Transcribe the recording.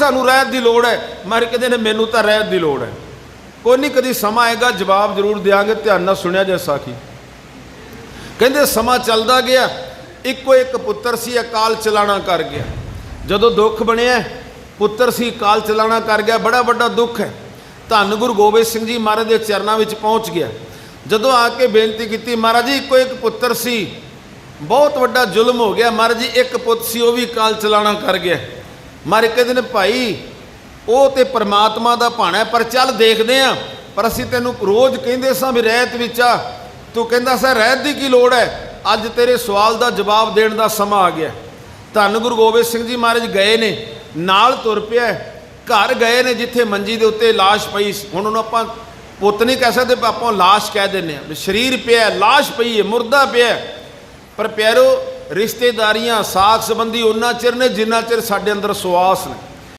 ਸਾਨੂੰ ਰਹਿਤ ਦੀ ਲੋੜ ਹੈ। ਮਰ ਕਹਿੰਦੇ ਨੇ, ਮੈਨੂੰ ਤਾਂ ਰਹਿਤ ਦੀ ਲੋੜ ਹੈ। ਕੋਈ ਨਹੀਂ ਕਦੀ ਸਮਾਂ ਆਏਗਾ, ਜਵਾਬ ਜ਼ਰੂਰ ਦੇਾਂਗੇ ਧਿਆਨ ਨਾਲ ਸੁਣਿਆ ਜੇ ਸਾਖੀ। ਕਹਿੰਦੇ, ਸਮਾਂ ਚੱਲਦਾ ਗਿਆ, ਇੱਕੋ ਇੱਕ ਪੁੱਤਰ ਸੀ ਅਕਾਲ ਚਲਾਣਾ ਕਰ ਗਿਆ। ਜਦੋਂ ਦੁੱਖ ਬਣਿਆ, ਪੁੱਤਰ ਸੀ ਅਕਾਲ ਚਲਾਣਾ ਕਰ ਗਿਆ, ਬੜਾ ਵੱਡਾ ਦੁੱਖ ਹੈ। ਧੰਨ ਗੁਰੂ ਗੋਬਿੰਦ ਸਿੰਘ ਜੀ ਮਹਾਰਾਜ ਦੇ ਚਰਨਾਂ ਵਿੱਚ ਪਹੁੰਚ ਗਿਆ। ਜਦੋਂ ਆ ਕੇ ਬੇਨਤੀ ਕੀਤੀ, ਮਹਾਰਾਜ ਜੀ, ਇੱਕੋ ਇੱਕ ਪੁੱਤਰ ਸੀ, ਬਹੁਤ ਵੱਡਾ ਜ਼ੁਲਮ ਹੋ ਗਿਆ, ਮਹਾਰਾਜ ਜੀ, ਇੱਕ ਪੁੱਤ ਸੀ, ਉਹ ਵੀ ਕਾਲ ਚਲਾਣਾ ਕਰ ਗਿਆ। ਮਹਾਰਾਜ ਕਹਿੰਦੇ ਨੇ ਭਾਈ ਉਹ ਤੇ ਪਰਮਾਤਮਾ ਦਾ ਭਾਣਾ ਹੈ, ਪਰ ਚੱਲ ਦੇਖਦੇ ਆਂ ਪਰ ਅਸੀਂ ਤੈਨੂੰ ਰੋਜ਼ ਕਹਿੰਦੇ ਸਾਂ ਵੀ ਰਹਿਤ ਵਿੱਚ ਆ। ਤੂੰ ਕਹਿੰਦਾ ਸਰ ਰਹਿਤ ਦੀ ਕੀ ਲੋੜ ਹੈ? ਅੱਜ ਤੇਰੇ ਸਵਾਲ ਦਾ ਜਵਾਬ ਦੇਣ ਦਾ ਸਮਾਂ ਆ ਗਿਆ। ਧੰਨ ਗੁਰੂ ਗੋਬਿੰਦ ਸਿੰਘ ਜੀ ਮਹਾਰਾਜ ਗਏ ਨੇ ਨਾਲ ਤੁਰ ਪਿਆ ਘਰ ਗਏ ਨੇ ਜਿੱਥੇ ਮੰਜੀ ਦੇ ਉੱਤੇ ਲਾਸ਼ ਪਈ ਹੁਣ ਉਹਨੂੰ ਆਪਾਂ ਪੁੱਤ ਨਹੀਂ ਕਹਿ ਸਕਦੇ ਆਪਾਂ ਲਾਸ਼ ਕਹਿ ਦਿੰਦੇ ਆ ਸਰੀਰ ਪਿਆ ਹੈ, ਲਾਸ਼ ਪਈ ਹੈ ਮੁਰਦਾ ਪਿਆ ਪਰ ਪਿਆਰੋ ਰਿਸ਼ਤੇਦਾਰੀਆਂ ਸਾਖ ਸੰਬੰਧੀ ਉਹਨਾਂ ਚਿਰ ਨੇ ਜਿੰਨਾ ਚਿਰ ਸਾਡੇ ਅੰਦਰ ਸੁਆਸ ਨੇ